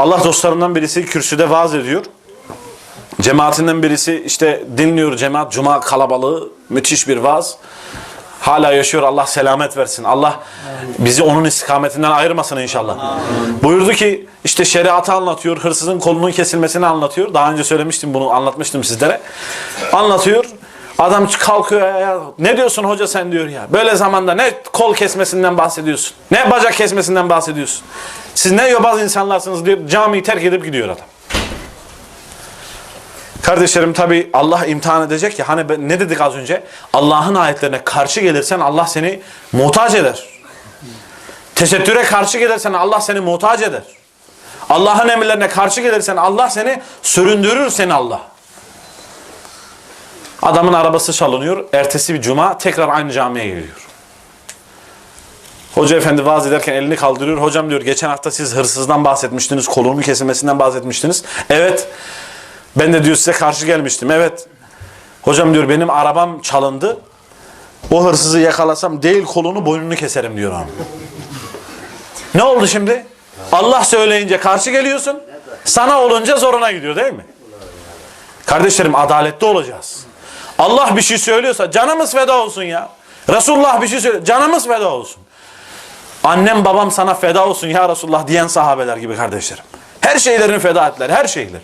Allah dostlarından birisi kürsüde vaaz ediyor. Cemaatinden birisi işte dinliyor cemaat, cuma kalabalığı, müthiş bir vaaz. Hala yaşıyor Allah selamet versin. Allah bizi onun istikametinden ayırmasın inşallah. Buyurdu ki işte şeriatı anlatıyor, hırsızın kolunun kesilmesini anlatıyor. Daha önce söylemiştim bunu, anlatmıştım sizlere. Anlatıyor. Adam kalkıyor ya, ne diyorsun hoca sen diyor ya. Böyle zamanda ne kol kesmesinden bahsediyorsun. Ne bacak kesmesinden bahsediyorsun. Siz ne yobaz insanlarsınız diyor. Camiyi terk edip gidiyor adam. Kardeşlerim tabi Allah imtihan edecek ya hani ne dedik az önce? Allah'ın ayetlerine karşı gelirsen Allah seni muhtaç eder. Tesettüre karşı gelirsen Allah seni muhtaç eder. Allah'ın emirlerine karşı gelirsen Allah seni süründürür seni Allah. Adamın arabası çalınıyor. Ertesi bir cuma tekrar aynı camiye geliyor. Hoca efendi vaaz ederken elini kaldırıyor. Hocam diyor geçen hafta siz hırsızdan bahsetmiştiniz. Kolunun kesilmesinden bahsetmiştiniz. Evet. Ben de diyor size karşı gelmiştim. Evet. Hocam diyor benim arabam çalındı. O hırsızı yakalasam değil kolunu boynunu keserim diyor abi. Ne oldu şimdi? Allah söyleyince karşı geliyorsun. Sana olunca zoruna gidiyor değil mi? Kardeşlerim adaletli olacağız. Allah bir şey söylüyorsa canımız feda olsun ya. Resulullah bir şey söylüyor. Canımız feda olsun. Annem babam sana feda olsun ya Resulullah diyen sahabeler gibi kardeşlerim. Her şeylerini feda ettiler. Her şeyler.